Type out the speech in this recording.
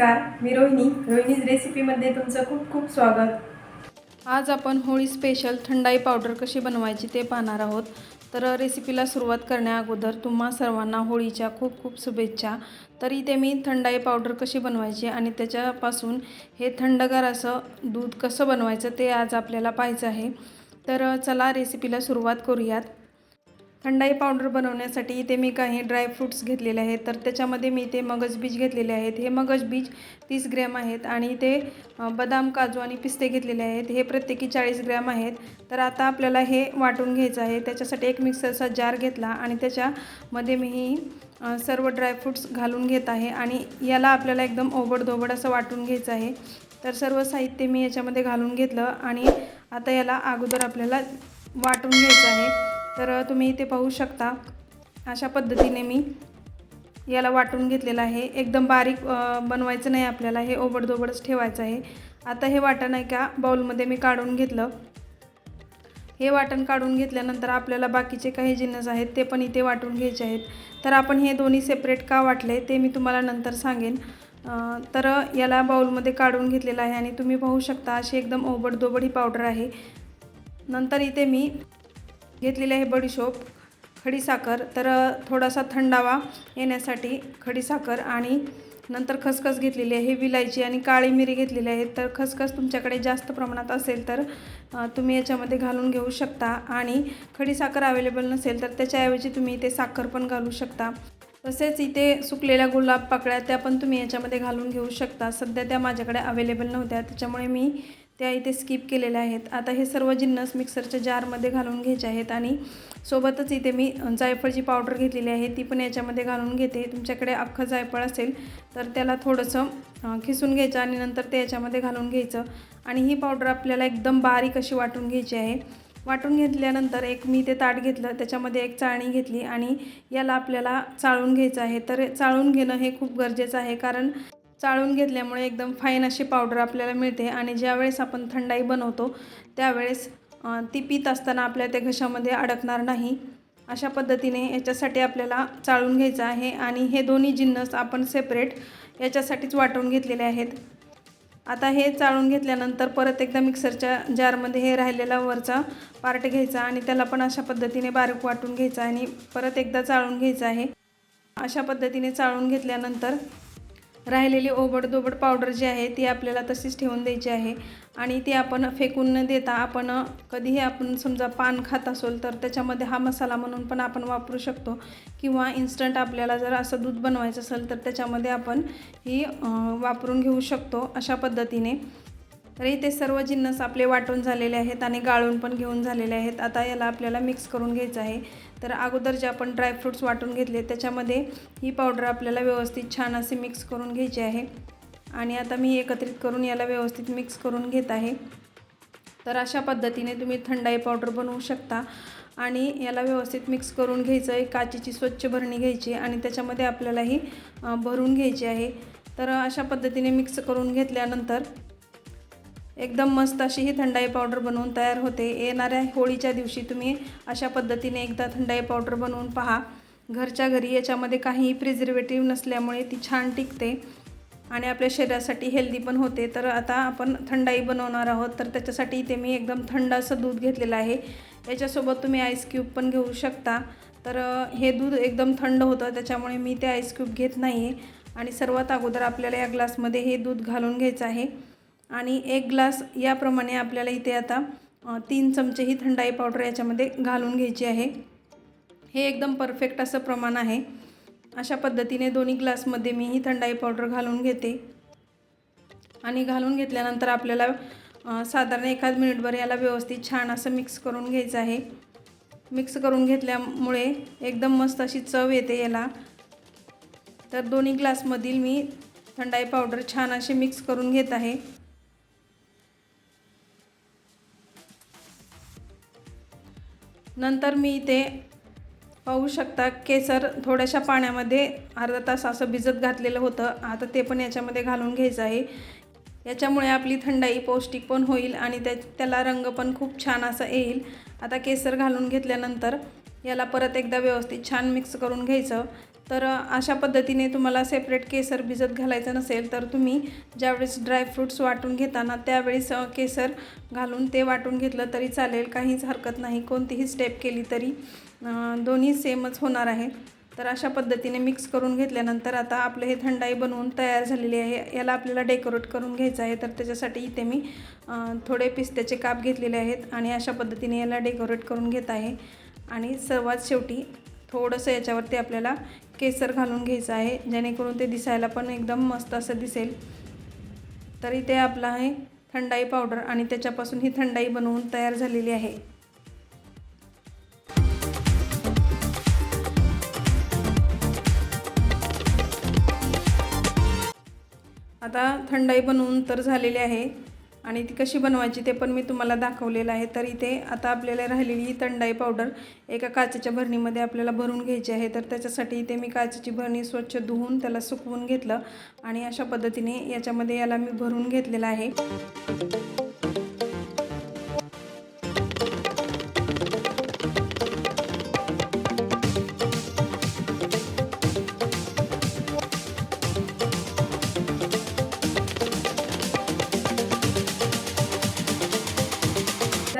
नमस्कार मी रोहिणी. रोहिणीज रेसिपीमध्ये तुमचं खूप खूप स्वागत. आज आपण होळी स्पेशल थंडाई पावडर कशी बनवायची ते पाहणार आहोत. तर रेसिपीला सुरुवात करण्याअगोदर तुम्हा सर्वांना होळीच्या खूप खूप शुभेच्छा. तर इथे मी थंडाई पावडर कशी बनवायची आणि त्याच्यापासून हे थंडगार असं दूध कसं बनवायचं ते आज आपल्याला पाहायचं आहे. तर चला रेसिपीला सुरुवात करूयात. थंडाई पावडर बनवण्यासाठी इथे मी काही ड्रायफ्रूट्स घेतलेले आहेत. तर त्याच्यामध्ये मी इथे मगज बीज घेतलेले आहेत. हे मगज बीज तीस ग्रॅम आहेत आणि इथे बदाम काजू आणि पिस्ते घेतलेले आहेत. हे प्रत्येकी चाळीस ग्रॅम आहेत. तर आता आपल्याला हे वाटून घ्यायचं आहे. त्याच्यासाठी एक मिक्सरचा जार घेतला आणि त्याच्यामध्ये मी ही सर्व ड्रायफ्रूट्स घालून घेत आहे आणि याला आपल्याला एकदम ओबडधोबड असं वाटून घ्यायचं आहे. तर सर्व साहित्य मी याच्यामध्ये घालून घेतलं आणि आता याला अगोदर आपल्याला वाटून घ्यायचं आहे. तर तुम्ही इथे पाहू शकता. अशा पद्धतीने मी याला वाटून घेतलेलं आहे. एकदम बारीक बनवायचं नाही आपल्याला. हे ओबडधोबडच ठेवायचं आहे. आता हे वाटण आहे का? बाऊलमध्ये मी काढून घेतलं. हे वाटण काढून घेतल्यानंतर आपल्याला बाकीचे काही जिन्नस आहेत ते पण इथे वाटून घ्यायचे आहेत. तर आपण हे दोन्ही सेपरेट का वाटले ते मी तुम्हाला नंतर सांगेन. तर याला बाऊलमध्ये काढून घेतलेलं आहे आणि तुम्ही पाहू शकता अशी एकदम ओबडधोबड ही पावडर आहे. नंतर इथे मी घेतलेली आहे बडीशोप खडीसाखर तर थोडासा थंडावा येण्यासाठी खडीसाखर आणि नंतर खसखस घेतलेली आहे विलायची आणि काळी मिरी घेतलेली आहे. तर खसखस तुमच्याकडे जास्त प्रमाणात असेल तर तुम्ही याच्यामध्ये घालून घेऊ शकता आणि खडीसाखर अवेलेबल नसेल तर त्याच्याऐवजी तुम्ही इथे साखर पण घालू शकता. तसेच इथे सुकलेल्या गुलाब पाकळ्या त्या पण तुम्ही याच्यामध्ये घालून घेऊ शकता. सध्या त्या माझ्याकडे अवेलेबल नव्हत्या त्याच्यामुळे मी त्या इथे स्किप केलेल्या आहेत. आता हे सर्व जिन्नस मिक्सरच्या जारमध्ये घालून घ्यायचे आहेत आणि सोबतच इथे मी जायफळची पावडर घेतलेली आहे. ती पण याच्यामध्ये घालून घेते. तुमच्याकडे अख्खं जायफळ असेल तर त्याला थोडंसं खिसून घ्यायचं आणि नंतर ते याच्यामध्ये घालून घ्यायचं. आणि ही पावडर आपल्याला एकदम बारीक अशी वाटून घ्यायची आहे. वाटून घेतल्यानंतर एक मी ते ताट घेतलं. त्याच्यामध्ये एक चाळणी घेतली आणि याला आपल्याला चाळून घ्यायचं आहे. तर चाळून घेणं हे खूप गरजेचं आहे कारण चाळून घेतल्यामुळे एकदम फाईन अशी पावडर आपल्याला मिळते. आणि ज्यावेळेस आपण थंडाई बनवतो त्यावेळेस ती पित असताना आपल्या त्या घशामध्ये अडकणार नाही. अशा पद्धतीने याच्यासाठी आपल्याला चाळून घ्यायचं आहे आणि हे दोन्ही जिन्नस आपण सेपरेट याच्यासाठीच वाटून घेतलेले आहेत. आता हे चाळून घेतल्यानंतर परत एकदा मिक्सरच्या जारमध्ये हे राहिलेला वरचा पार्ट घ्यायचा आणि त्याला पण अशा पद्धतीने बारीक वाटून घ्यायचा आणि परत एकदा चाळून घ्यायचं आहे. अशा पद्धतीने चाळून घेतल्यानंतर राहिलेली ओबडदोबड पावडर जी आहे ती आपल्याला तशीच ठेवून द्यायची आहे. आणि ती आपण फेकून न देता आपण कधीही आपण समजा पान खात असेल तर त्याच्यामध्ये हा मसाला म्हणून पण आपण वापरू शकतो. किंवा इन्स्टंट आपल्याला जर असं दूध बनवायचं असेल तर त्याच्यामध्ये आपण ही वापरून घेऊ शकतो अशा पद्धतीने. तर इथे सर्व जिन्नस आपले वाटून झालेले आहेत आणि गाळून पण घेऊन झालेले आहेत. आता याला आपल्याला मिक्स करून घ्यायचं आहे. तर अगोदर जे आपण ड्रायफ्रूट्स वाटून घेतले त्याच्यामध्ये ही पावडर आपल्याला व्यवस्थित छान असे मिक्स करून घ्यायची आहे. आणि आता मी एकत्रित करून याला व्यवस्थित मिक्स करून घेत आहे. तर अशा पद्धतीने तुम्ही थंडाई पावडर बनवू शकता. आणि याला व्यवस्थित मिक्स करून घ्यायचं आहे. काचेची स्वच्छ भरणी घ्यायची आणि त्याच्यामध्ये आपल्याला ही भरून घ्यायची आहे. तर अशा पद्धतीने मिक्स करून घेतल्यानंतर एकदम मस्त अशी ही थंडाई पावडर बनवून तयार होते. येणाऱ्या होळीच्या दिवशी तुम्ही अशा पद्धतीने एकदा थंडाई पावडर बनवून पहा. घरच्या घरी याच्यामध्ये काही प्रिझर्वेटिव्ह नसल्यामुळे ती छान टिकते आणि आपल्या शरीरासाठी हेल्दी पण होते. तर आता आपण थंडाई बनवणार आहोत. तर त्याच्यासाठी इथे मी एकदम थंड असं दूध घेतलेलं आहे. याच्यासोबत तुम्ही आईस क्यूब पण घेऊ शकता. तर हे दूध एकदम थंड होतं त्याच्यामुळे मी ते आईस क्यूब घेत नाही आहे आणि सर्वात अगोदर आपल्याला या ग्लासमध्ये हे दूध घालून घ्यायचं आहे. आणि एक ग्लास याप्रमाणे आपल्याला इथे आता तीन चमचे ही थंडाई पावडर याच्यामध्ये घालून घ्यायची आहे. हे एकदम परफेक्ट असं प्रमाण आहे. अशा पद्धतीने दोन्ही ग्लासमध्ये मी ही थंडाई पावडर घालून घेते. आणि घालून घेतल्यानंतर आपल्याला साधारण एखाद मिनिटभर याला व्यवस्थित छान असं मिक्स करून घ्यायचं आहे. मिक्स करून घेतल्यामुळे एकदम मस्त अशी चव येते याला. तर दोन्ही ग्लासमधील मी थंडाई पावडर छान अशी मिक्स करून घेत आहे. नंतर मी इथे पाहू शकता केसर थोड्याशा पाण्यामध्ये अर्धा तास असं भिजत घातलेलं होतं. आता ते पण याच्यामध्ये घालून घ्यायचं आहे. याच्यामुळे आपली थंडाई पौष्टिक पण होईल आणि त्या त्याला रंग पण खूप छान असा येईल. आता केसर घालून घेतल्यानंतर याला परत एकदा व्यवस्थित छान मिक्स करून घ्यायचं. तर अशा पद्धतीने तुम्हाला सेपरेट केसर भिजत घालायचं नसेल तर तुम्ही ज्यावेळेस ड्रायफ्रूट्स वाटून घेताना त्यावेळेस केसर घालून ते वाटून घेतलं तरी चालेल काहीच हरकत नाही. कोणतीही स्टेप केली तरी दोन्ही सेमच होणार आहे. तर अशा पद्धतीने मिक्स करून घेतल्यानंतर आता आपलं हे थंडाई बनवून तयार झालेली आहे. याला आपल्याला डेकोरेट करून घ्यायचं आहे. तर त्याच्यासाठी इथे मी थोडे पिस्त्याचे काप घेतलेले आहेत आणि अशा पद्धतीने याला डेकोरेट करून घेत आहे. आणि सर्वात शेवटी थोडंसं याच्यावरती आपल्याला केसर घालून घ्यायचं आहे जेणेकरून ते दिसायला पण एकदम मस्त असं दिसेल. तर इथे आपलं आहे थंडाई पावडर आणि त्याच्यापासून ही थंडाई बनवून तयार झालेली आहे. आता थंडाई बनवून तर झालेली आहे. आणि ती कशी बनवायची ते पण मी तुम्हाला दाखवलेलं आहे. तर इथे आता आपल्याला राहिलेली ही पावडर एका काचेच्या भरणीमध्ये आपल्याला भरून घ्यायची आहे. तर त्याच्यासाठी इथे मी काचेची भरणी स्वच्छ धुवून त्याला सुकवून घेतलं आणि अशा पद्धतीने याच्यामध्ये याला मी भरून घेतलेलं आहे.